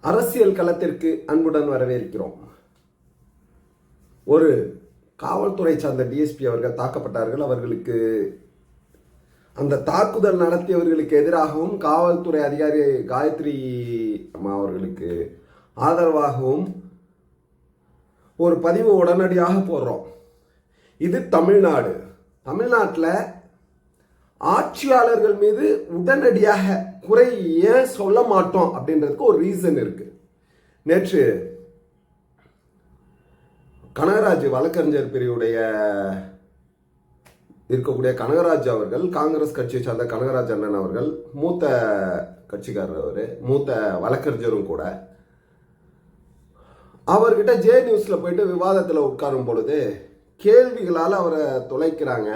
அரசியல் களத்திற்கு அன்புடன் வரவேற்கிறோம். ஒரு காவல்துறை சார்ந்த டிஎஸ்பி அவர்கள் தாக்கப்பட்டார்கள். அவர்களுக்கு அந்த தாக்குதல் நடத்தியவர்களுக்கு எதிராகவும் காவல்துறை அதிகாரி காயத்ரி அம்மா அவர்களுக்கு ஆதரவாகவும் ஒரு பதிவு உடனடியாக போடுறோம். இது தமிழ்நாடு. தமிழ்நாட்டில் ஆட்சியாளர்கள் மீது உடனடியாக குறை ஏன் சொல்ல மாட்டோம் அப்படின்றதுக்கு ஒரு ரீசன் இருக்கு. நேற்று கனகராஜ் வழக்கறிஞர் பிரிவுடைய இருக்கக்கூடிய கனகராஜ் அவர்கள் காங்கிரஸ் கட்சியை சார்ந்த கனகராஜ் அண்ணன் அவர்கள் மூத்த கட்சிக்காரர் அவர் மூத்த வழக்கறிஞரும் கூட அவர்கிட்ட ஜே நியூஸில் போயிட்டு விவாதத்தில் உட்காரும் பொழுது கேள்விகளால் அவரை தொலைக்கிறாங்க.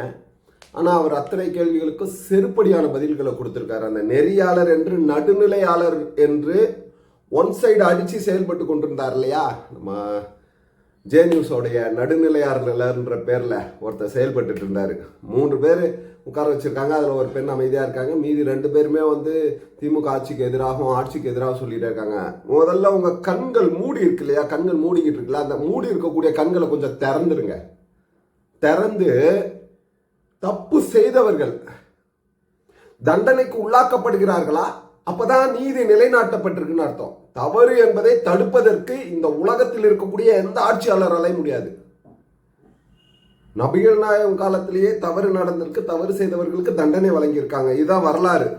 ஆனால் அவர் அத்தனை கேள்விகளுக்கும் செருப்படியான பதில்களை கொடுத்துருக்காரு. அந்த நெறியாளர் என்று நடுநிலையாளர் என்று ஒன் சைடு அடித்து செயல்பட்டு கொண்டிருந்தார் இல்லையா? நம்ம ஜே நியூஸோடைய நடுநிலையாளர்ன்ற பேரில் ஒருத்தர் செயல்பட்டு இருந்தார். மூன்று பேர் உட்கார வச்சுருக்காங்க. அதில் ஒரு பெண் அமைதியாக இருக்காங்க. மீதி ரெண்டு பேருமே வந்து திமுக ஆட்சிக்கு எதிராகவும் ஆட்சிக்கு எதிராக சொல்லிட்டு இருக்காங்க. முதல்ல உங்கள் கண்கள் மூடி இருக்கு இல்லையா? கண்கள் மூடிக்கிட்டு இருக்குல்ல? அந்த மூடி இருக்கக்கூடிய கண்களை கொஞ்சம் திறந்துருங்க. திறந்து தப்பு செய்தவர்கள் தண்டனைக்கு உள்ளாக்கப்படுகிறார்களா? அப்பதான் நீதி நிலைநாட்டப்பட்டிருக்குன்னு அர்த்தம். தவறு என்பதை தடுப்பதற்கு இந்த உலகத்தில் இருக்கக்கூடிய எந்த ஆட்சியாளராலையும் முடியாது. நபிகள் நாயகம் காலத்திலேயே தவறு நடந்திருக்கு தவறு செய்தவர்களுக்கு தண்டனை வழங்கியிருக்காங்க. இதுதான் வரலாறு.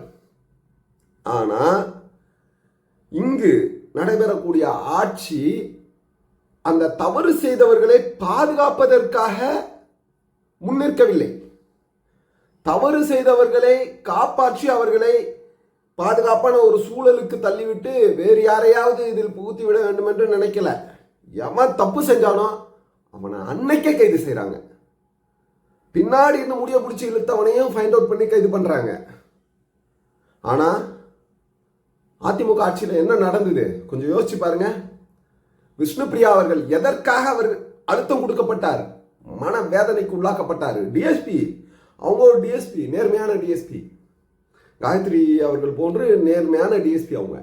ஆனா இங்கு நடைபெறக்கூடிய ஆட்சி அந்த தவறு செய்தவர்களை பாதுகாப்பதற்காக முன்னிற்கவில்லை. தவறு செய்தவர்களை காப்பாற்றி அவர்களை பாதுகாப்பான ஒரு சூழலுக்கு தள்ளிவிட்டு வேறு யாரையாவது இதில் புகுத்தி விட வேண்டும் என்று நினைக்கல. எவன் தப்பு செஞ்சானோ அவனை அன்னைக்கே கைது செய்கிறாங்க பின்னாடி இன்னும் முடிய பிடிச்சி இழுத்தவனையும் ஃபைண்ட் அவுட் பண்ணி கைது பண்ணுறாங்க ஆனால் அதிமுக ஆட்சியில் என்ன நடந்தது? கொஞ்சம் யோசிச்சு பாருங்க. விஷ்ணுபிரியா அவர்கள் எதற்காக அவர் அழுத்தம் கொடுக்கப்பட்டார்? மன வேதனைக்கு உள்ளாக்கப்பட்டார் டிஎஸ்பி அவங்க ஒரு டிஎஸ்பி நேர்மையான டிஎஸ்பி காயத்ரி அவர்கள் போன்று நேர்மையான டிஎஸ்பி அவங்க.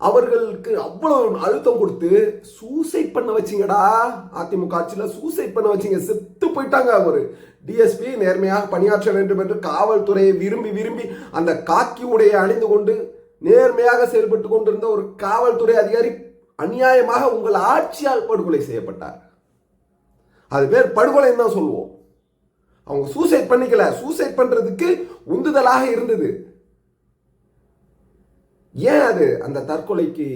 அவர்களுக்கு அவ்வளவு அழுத்தம் கொடுத்து சூசைட் பண்ண வச்சிங்கடா அதிமுக ஆட்சியில் சூசைட் பண்ண வச்சிங்க. செத்து போயிட்டாங்க ஒரு டிஎஸ்பி நேர்மையாக பணியாற்ற வேண்டும் என்று காவல்துறையை விரும்பி விரும்பி அந்த காக்கி உடையை அணிந்து கொண்டு நேர்மையாக செயல்பட்டு கொண்டிருந்த ஒரு காவல்துறை அதிகாரி அநியாயமாக உங்கள் ஆட்சியால் படுகொலை செய்யப்பட்டார். அது பேர் படுகொலைன்னு தான் சொல்லுவோம். அவங்க சூசைட் பண்ணிக்கல. சூசைட் பண்றதுக்கு உந்துதலாக இருந்தது. ஏன் அது? அந்த தற்கொலைக்கு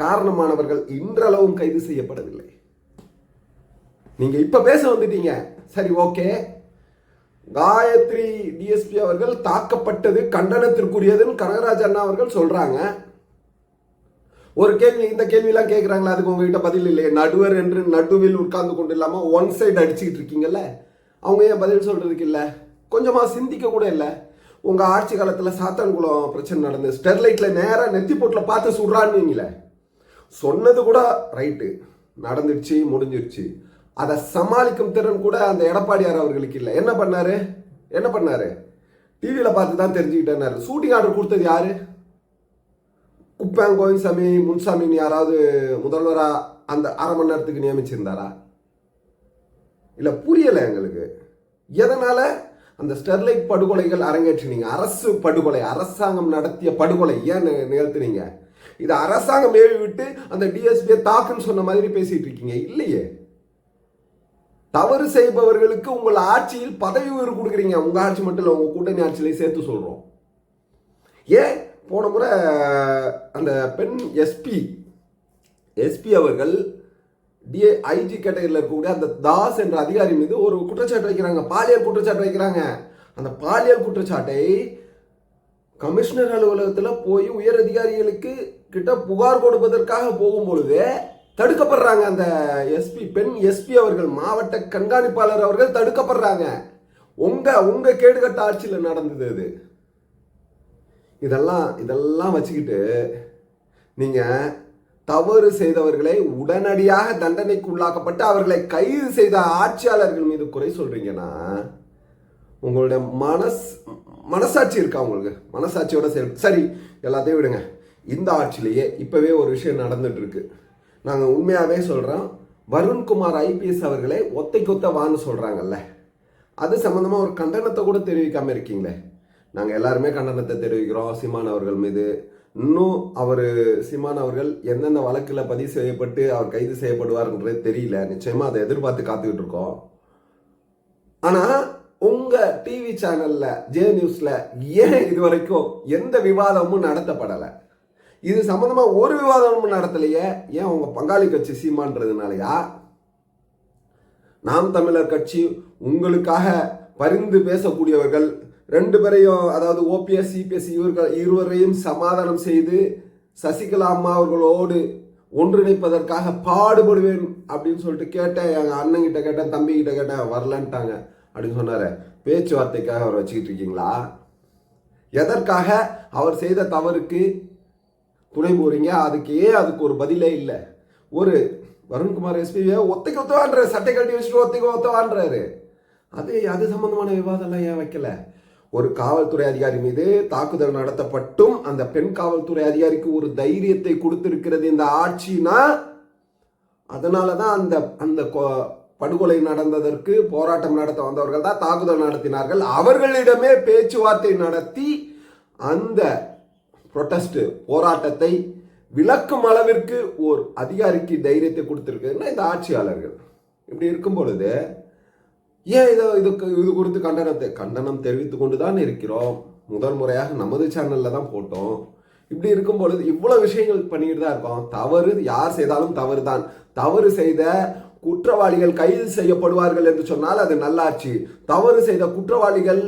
காரணமானவர்கள் இன்றளவும் கைது செய்யப்படவில்லை. நீங்க இப்ப பேச வந்துட்டீங்க. சரி ஓகே காயத்ரி டிஎஸ்பி அவர்கள் தாக்கப்பட்டது கண்டனத்திற்குரியதுன்னு கனகராஜ் அண்ணா அவர்கள் சொல்றாங்க. ஒரு கேள்வி இந்த கேள்வியெல்லாம் கேட்குறாங்களா அதுக்கு உங்ககிட்ட பதில் இல்லையே. நடுவர் என்று நடுவில் உட்கார்ந்து கொண்டு இல்லாமல் ஒன் சைடு அடிச்சுக்கிட்டு இருக்கீங்கல்ல? அவங்க ஏன் பதில் சொல்கிறதுக்கு இல்லை? கொஞ்சமாக சிந்திக்க கூட இல்லை. உங்கள் ஆட்சி காலத்தில் சாத்தான்குளம் பிரச்சனை நடந்து ஸ்டெர்லைட்டில் நேராக நெத்தி போட்டில் பார்த்து சுடுறான்னு சொன்னது கூட ரைட்டு. நடந்துடுச்சு முடிஞ்சிருச்சு அதை சமாளிக்கும் திறன் கூட அந்த எடப்பாடியார் அவர்களுக்கு இல்லை. என்ன பண்ணாரு? என்ன பண்ணார்? டிவியில் பார்த்து தான் தெரிஞ்சுக்கிட்டேன்னாரு. ஷூட்டிங் ஆர்டர் கொடுத்தது யார்? குப்பேன் கோவிந்தசாமி முன்சாமின்னு யாராவது முதல்வராக அந்த அரை மணி நேரத்துக்கு நியமிச்சிருந்தாரா? இல்லை புரியலை எங்களுக்கு. எதனால்? அந்த ஸ்டெர்லைட் படுகொலைகள் அரங்கேற்றினீங்க. அரசு படுகொலை அரசாங்கம் நடத்திய படுகொலை. ஏன் நிகழ்த்துனீங்க? இது அரசாங்கம் ஏவி விட்டு அந்த டிஎஸ்பியை தாக்குன்னு சொன்ன மாதிரி பேசிட்டு இருக்கீங்க இல்லையே. தவறு செய்பவர்களுக்கு உங்கள் ஆட்சியில் பதவி உயர்வு கொடுக்குறீங்க. உங்கள் ஆட்சி மட்டும் இல்லை உங்கள் கூட்டணி ஆட்சியிலே சேர்த்து சொல்கிறோம் ஏன்? போன முறை அந்த பெண் எஸ்பி எஸ்பி அவர்கள் டிஏ ஐஜி கேட்டகரியில் இருக்கக்கூடிய அந்த தாஸ் என்ற அதிகாரி மீது ஒரு குற்றச்சாட்டு வைக்கிறாங்க. பாலியல் குற்றச்சாட்டு வைக்கிறாங்க. அந்த பாலியல் குற்றச்சாட்டை கமிஷனர் அலுவலகத்தில் போய் உயர் அதிகாரிகளுக்கு கிட்ட புகார் கொடுப்பதற்காக போகும் பொழுது தடுக்கப்படுறாங்க. அந்த எஸ்பி பெண் எஸ்பி அவர்கள் மாவட்ட கண்காணிப்பாளர் அவர்கள் தடுக்கப்படுறாங்க. உங்க உங்க கேடுகட்ட ஆட்சியில் நடந்தது அது இதெல்லாம் இதெல்லாம் வச்சுக்கிட்டு நீங்கள் தவறு செய்தவர்களை உடனடியாக தண்டனைக்கு உள்ளாக்கப்பட்டு அவர்களை கைது செய்த ஆட்சியாளர்கள் மீது குறை சொல்றீங்கன்னா உங்களுடைய மனஸ் மனசாட்சி இருக்கா உங்களுக்கு? மனசாட்சியோட செயல் சரி எல்லாத்தையும் விடுங்க. இந்த ஆட்சியிலேயே இப்பவே ஒரு விஷயம் நடந்துட்டு இருக்கு நாங்கள் உண்மையாகவே சொல்கிறோம் வருண்குமார் ஐபிஎஸ் அவர்களை ஒத்தை கொத்த வான்னு சொல்கிறாங்கல்ல அது சம்மந்தமாக ஒரு கண்டனத்தை கூட தெரிவிக்காமல் இருக்கீங்களே. நாங்கள் எல்லாருமே கண்டனத்தை தெரிவிக்கிறோம் சீமான் அவர்கள் மீது இன்னும் அவர் சீமான் அவர்கள் எந்தெந்த வழக்கில் பதிவு செய்யப்பட்டு அவர் கைது செய்யப்படுவார்ன்றது தெரியல. நிச்சயமாக அதை எதிர்பார்த்து காத்துக்கிட்டு இருக்கோம். ஆனால் உங்கள் டிவி சேனலில் ஜே நியூஸில் ஏன் இது வரைக்கும் எந்த விவாதமும் நடத்தப்படலை? இது சம்மந்தமாக ஒரு விவாதமும் நடத்தலையே. ஏன் உங்கள் பங்காளி கட்சி சீமான்றதுனாலயா? நாம் தமிழர் கட்சி உங்களுக்காக பரிந்து பேசக்கூடியவர்கள் ரெண்டு பேரையும் அதாவது ஓபிஎஸ் சிபிஎஸ் இவர்கள் இருவரையும் சமாதானம் செய்து சசிகலா அம்மா அவர்களோடு ஒன்றிணைப்பதற்காக பாடுபடுவேன் அப்படின்னு சொல்லிட்டு கேட்டேன். எங்கள் அண்ணங்கிட்ட கேட்டேன் தம்பிக்கிட்ட கேட்டேன் வரலன்ட்டாங்க அப்படின்னு சொன்னார். பேச்சுவார்த்தைக்காக அவர் வச்சுக்கிட்டு இருக்கீங்களா? எதற்காக அவர் செய்த தவறுக்கு துணை போறீங்க? அதுக்கு ஏன் அதுக்கு ஒரு பதிலே இல்லை? ஒரு வருண்குமார் எஸ்பியை ஒத்தைக்கு ஒத்தவான்றாரு சட்டை கட்டி வச்சுட்டு ஒத்தைக்கு ஒத்தவான்றாரு அது அது சம்பந்தமான விவாதம்லாம் ஏன் வைக்கல? ஒரு காவல்துறை அதிகாரி மீது தாக்குதல் நடத்தப்பட்டும் அந்த பெண் காவல்துறை அதிகாரிக்கு ஒரு தைரியத்தை கொடுத்திருக்கிறது இந்த ஆட்சினா அதனால தான் அந்த அந்த கொ- படுகொலை நடந்ததற்கு போராட்டம் நடத்த வந்தவர்கள் தான் தாக்குதல் நடத்தினார்கள். அவர்களிடமே பேச்சுவார்த்தை நடத்தி அந்த ப்ரொட்டஸ்ட் போராட்டத்தை விளக்கும் அளவிற்கு ஒரு அதிகாரிக்கு தைரியத்தை கொடுத்திருக்குன்னா இந்த ஆட்சியாளர்கள். இப்படி இருக்கும் பொழுது ஏன் இதை இதுக்கு இது குறித்து கண்டனத்தை கண்டனம் தெரிவித்து கொண்டு தான் இருக்கிறோம். முதல் முறையாக நமது சேனலில் தான் போட்டோம். இப்படி இருக்கும் பொழுது இவ்வளோ விஷயங்கள் பண்ணிக்கிட்டு தான் இருக்கோம். தவறு யார் செய்தாலும் தவறு தான் தவறு செய்த குற்றவாளிகள் கைது செய்யப்படுவார்கள் என்று சொன்னால் அது நல்லாட்சி. தவறு செய்த குற்றவாளிகள்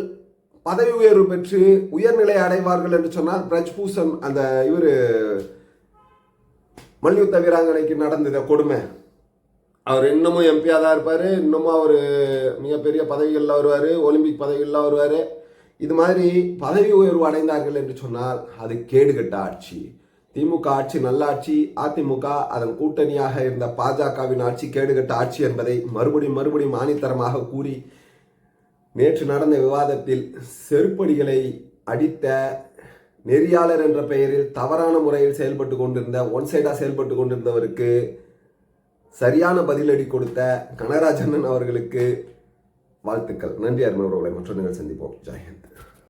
பதவி உயர்வு பெற்று உயர்நிலை அடைவார்கள் என்று சொன்னால் பிரஜ்பூஷன் அந்த இவர் மல்யுத்த வீராங்கனைக்கு நடந்தத கொடுமை. அவர் இன்னமும் எம்பியாக தான் இருப்பார். இன்னமும் அவர் மிகப்பெரிய பதவிகளில் வருவார். ஒலிம்பிக் பதவிகளில் வருவார். இது மாதிரி பதவி உயர்வு அடைந்தார்கள் என்று சொன்னால் அது கேடுகட்ட ஆட்சி. திமுக ஆட்சி நல்ல ஆட்சி. அதிமுக அதன் கூட்டணியாக இருந்த பாஜகவின் ஆட்சி கேடுகட்ட ஆட்சி என்பதை மறுபடியும் மறுபடியும் ஆணித்தரமாக கூறி நேற்று நடந்த விவாதத்தில் செருப்படிகளை அடித்த நெறியாளர் என்ற பெயரில் தவறான முறையில் செயல்பட்டு கொண்டிருந்த ஒன் சைடாக செயல்பட்டு கொண்டிருந்தவருக்கு சரியான பதிலடி கொடுத்த கனராஜன் அவர்களுக்கு வாழ்த்துக்கள். நன்றி அருமை உறவுகளை. மற்றொரு சந்திப்போம். ஜெயஹந்த்